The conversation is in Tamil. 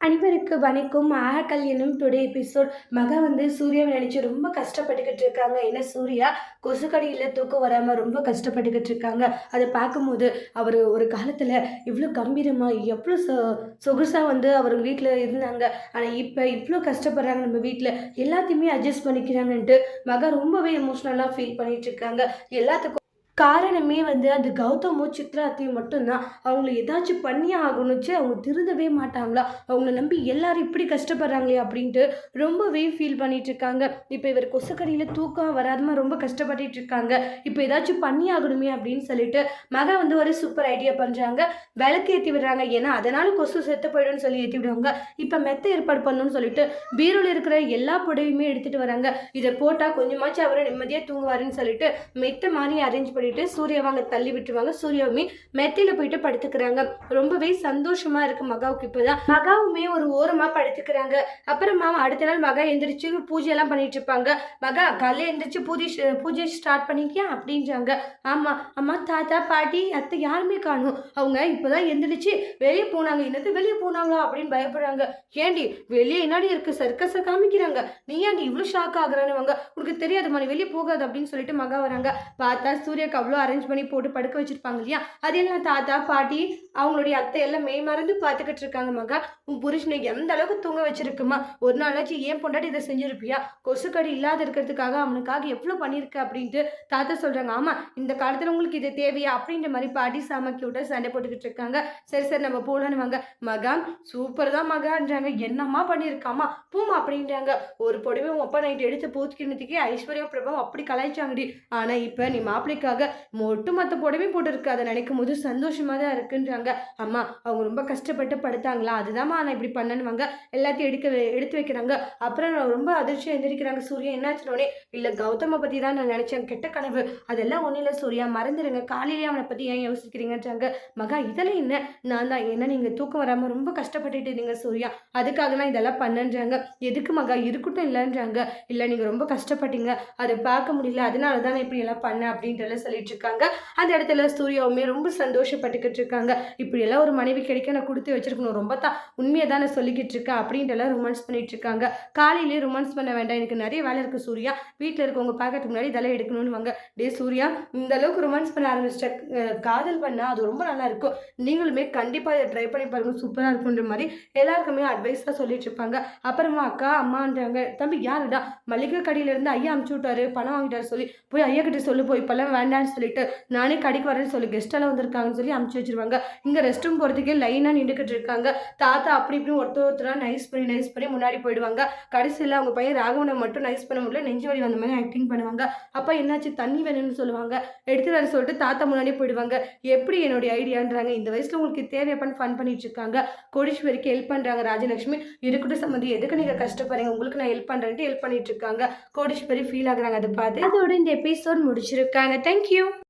அனைவருக்கு வணக்கம். ஆகக்கல் கல்யாணம் டுடே எபிசோட் மக வந்து சூர்யாவை நினச்சி ரொம்ப கஷ்டப்பட்டுக்கிட்டு இருக்காங்க. ஏன்னா சூர்யா? கொசுக்கடியில் தூக்கம் வராமல் ரொம்ப கஷ்டப்பட்டுக்கிட்டு இருக்காங்க. அதை பார்க்கும்போது அவர் ஒரு காலத்தில் இவ்வளோ கம்பீரமாக எவ்வளோ சொ சொகுசாக வந்து அவர் வீட்டில் இருந்தாங்க. ஆனால் இப்போ இவ்வளோ கஷ்டப்படுறாங்க நம்ம வீட்டில் எல்லாத்தையுமே அட்ஜஸ்ட் பண்ணிக்கிறாங்கன்ட்டு மக ரொம்பவே எமோஷ்னலாக ஃபீல் பண்ணிகிட்ருக்காங்க இருக்காங்க. எல்லாத்துக்கும் காரணமே வந்து அந்த கௌதமும் சித்ராத்தையும் மட்டும்தான். அவங்கள ஏதாச்சும் பண்ணியே ஆகணுச்சு அவங்க திருந்தவே மாட்டாங்களா? அவங்கள நம்பி எல்லாரும் இப்படி கஷ்டப்படுறாங்களே அப்படின்ட்டு ரொம்பவே ஃபீல் பண்ணிட்டு இருக்காங்க. இப்போ இவர் கொசுக்கடியில் தூக்கம் வராதமா ரொம்ப கஷ்டப்பட்டுட்டு இருக்காங்க. இப்போ ஏதாச்சும் பண்ணி ஆகணுமே அப்படின்னு சொல்லிட்டு மகா வந்து ஒரு சூப்பர் ஐடியா பண்ணுறாங்க விளக்கு ஏற்றி விடுறாங்க. ஏன்னா அதனால கொசு செத்து போயிடும்னு சொல்லி ஏற்றி விடுவாங்க. இப்போ மெத்த ஏற்பாடு பண்ணணும்னு சொல்லிட்டு பீரோவில் இருக்கிற எல்லா புடவையுமே எடுத்துகிட்டு வராங்க. இதை போட்டால் கொஞ்சமாச்சும் அவரை நிம்மதியாக தூங்குவாருன்னு சொல்லிட்டு மெத்த மாதிரி அரேஞ்ச் பண்ணிட்டு சூர்யாவை தள்ளி விட்டுருவாங்க. சூர்யாவுமே மெத்தையில் போயிட்டு படுத்துக்கிறாங்க. ரொம்பவே சந்தோஷமா இருக்கு மகாவுக்கு இப்போதான். மகாவுமே ஒரு ஓரமா படுத்துக்கிறாங்க. அப்புறமா அடுத்த நாள் மகா எந்திரிச்சு பூஜையெல்லாம் பண்ணிட்டு இருப்பாங்க. மகா காலையில் எந்திரிச்சு பூஜை பூஜை ஸ்டார்ட் பண்ணிக்கியா? அப்படின்றாங்க. ஆமா. அம்மா தாத்தா பாட்டி அத்தை யாருமே காணும். அவங்க இப்போதான் எந்திரிச்சு வெளியே போனாங்க. என்னது வெளியே போனாங்களா? அப்படின்னு பயப்படுறாங்க. ஏண்டி வெளியே என்னாடி இருக்கு? சர்க்கஸை காமிக்கிறாங்க. நீ ஏன்டி இவ்வளோ ஷாக் ஆகுறானுவாங்க? உனக்கு தெரியாதுமா நீ வெளியே போகாது அப்படின்னு சொல்லிட்டு மகா வராங்க. பார்த்தா சூர்யாக்கு அவ்வளோ அரேஞ்ச் பண்ணி போட்டு படுக்க வச்சுருப்பாங்க இல்லையா? அது எல்லாம் தாத்தா பாட்டி அவங்களுடைய அத்தை எல்லாம் மெய் மறந்து பார்த்துக்கிட்டு இருக்காங்க மகா. உன் புருஷனை எந்த அளவுக்கு தூங்க வச்சிருக்குமா? ஒரு நாளாச்சும் ஏன் பொண்டாட்டி இதை செஞ்சிருப்பியா? கொசுக்கடி இல்லாத இருக்கிறதுக்காக அவனுக்காக எவ்வளோ பண்ணியிருக்க அப்படின்ட்டு தாத்தா சொல்கிறாங்க ஆமாம் இந்த காலத்தில் உங்களுக்கு இது தேவையா? அப்படின்ற மாதிரி பாட்டி சமைக்க விட்டு சண்டை போட்டுக்கிட்டு இருக்காங்க. சரி சரி நம்ம போகலான்னு வாங்க. மகா சூப்பர் தான் மகான்றாங்க. என்னம்மா பண்ணியிருக்காமா பூமா அப்படின்றாங்க. ஒரு பொடிவை உன் அப்பா நைட்டு எடுத்து பூத்துக்கினதுக்கே ஐஸ்வர்யா பிரபம் அப்படி கலாய்ச்சாங்கடி. ஆனால் இப்போ நீ மாப்பிள்ளைக்காக ஒட்டு மொத்த புடவையும் போட்டிருக்கு. அதை நினைக்கும் போது சந்தோஷமாக தான் இருக்குன்றாங்க. அம்மா அவங்க ரொம்ப கஷ்டப்பட்டு படுத்தாங்களா? அதுதாம்மா நான் இப்படி பண்ணணுவாங்க. எல்லாத்தையும் எடுக்க எடுத்து வைக்கிறாங்க. அப்புறம் நான் ரொம்ப அதிர்ச்சியாக எந்திரிக்கிறாங்க சூர்யா என்னாச்சுனோடனே இல்லை கௌதமை பற்றி தான் நான் நினச்சேன். கெட்ட கனவு. அதெல்லாம் ஒன்றும் இல்லை சூர்யா. மறந்துடுங்க காலையிலேயே அவனை பற்றி ஏன் யோசிக்கிறீங்கன்றாங்க. மகா இதெல்லாம் என்ன? நான் தான். என்ன நீங்கள் தூக்கம் வராமல் ரொம்ப கஷ்டப்பட்டுட்டு இருந்தீங்க சூர்யா. அதுக்காக நான் இதெல்லாம் பண்ணன்றாங்க. எதுக்கு மகா? இருக்கட்டும் இல்லைன்றாங்க. இல்லை நீங்கள் ரொம்ப கஷ்டப்பட்டீங்க. அதை பார்க்க முடியல. அதனால தான் நான் இப்படி எல்லாம் பண்ணேன். அப்படின்ட்டு சொல்லிட்டு இருக்காங்க அந்த இடத்துல சூர்யாவுமே ரொம்ப சந்தோஷப்பட்டுக்கிட்டு இருக்காங்க இப்படி எல்லாம் ஒரு மனைவி கிடைக்க நான் கொடுத்து வச்சிருக்கணும். ரொம்ப தான் உண்மையை தானே சொல்லிக்கிட்டு இருக்கேன் அப்படின்ட்டு எல்லாம் ரொமான்ஸ் பண்ணிட்டு இருக்காங்க காலையிலேயே ரொமான்ஸ் பண்ண வேண்டாம். எனக்கு நிறைய வேலை இருக்குது சூர்யா. வீட்டில் இருக்கவங்க பார்க்கறதுக்கு முன்னாடி இதெல்லாம் எடுக்கணும்னு வாங்க டே சூர்யா இந்த அளவுக்கு ரொமான்ஸ் பண்ண ஆரம்பிச்சிட்ட காதல் பண்ணால் அது ரொம்ப நல்லா இருக்கும். நீங்களுமே கண்டிப்பாக இதை ட்ரை பண்ணி பாருங்க. சூப்பராக இருக்குன்ற மாதிரி எல்லாருக்குமே அட்வைஸாக சொல்லிட்டு இருப்பாங்க அப்புறமா அக்கா அம்மான்றாங்க. தம்பி யாருடா? மளிகை கடையிலேருந்து ஐயா அமுச்சு விட்டாரு. பணம் வாங்கிட்டாரு சொல்லி போய் ஐயா கிட்ட சொல்லு. போய் இப்போல்லாம் வேண்டாம்னு சொல்லிட்டு நானே கடைக்கு வரேன்னு சொல்லி கெஸ்ட்டெல்லாம் வந்திருக்காங்கன்னு சொல்லி அமுச்சு வச்சிருவாங்க. இங்கே ரெஸ்ட் ரூம் போகிறதுக்கே லைனாக நின்றுக்கிட்டு இருக்காங்க. தாத்தா அப்படி இப்படி ஒருத்தர் ஒருத்தராக நைஸ் பண்ணி நைஸ் பண்ணி முன்னாடி போயிடுவாங்க. கடைசியில் அவங்க பையன் ராகவனை மட்டும் நைஸ் பண்ண முடியல நெஞ்சு வலி வந்த மாதிரி ஆக்டிங் பண்ணுவாங்க. அப்போ என்னாச்சு? தண்ணி வேணும்னு சொல்லுவாங்க. எடுத்து வர சொல்லிட்டு தாத்தா முன்னாடி போயிடுவாங்க. எப்படி என்னுடைய ஐடியான்றாங்க? இந்த வயசில் உங்களுக்கு தேவையப்பன்னு ஃபன் பண்ணிட்டு இருக்காங்க. கோடீஸ்வரிக்கு ஹெல்ப் பண்ணுறாங்க ராஜலட்சுமி. இருக்கட்டும் சம்மந்தி எதுக்கு நீங்கள் கஷ்டப்படுறீங்க? உங்களுக்கு நான் ஹெல்ப் பண்ணுறேன்ட்டு ஹெல்ப் பண்ணிட்டு இருக்காங்க. கோடீஸ்வரி ஃபீல் ஆகுறாங்க. அதை பார்த்து அதோட இந்த எபிசோட் முடிச்சிருக்காங்க. Thank you Thank you.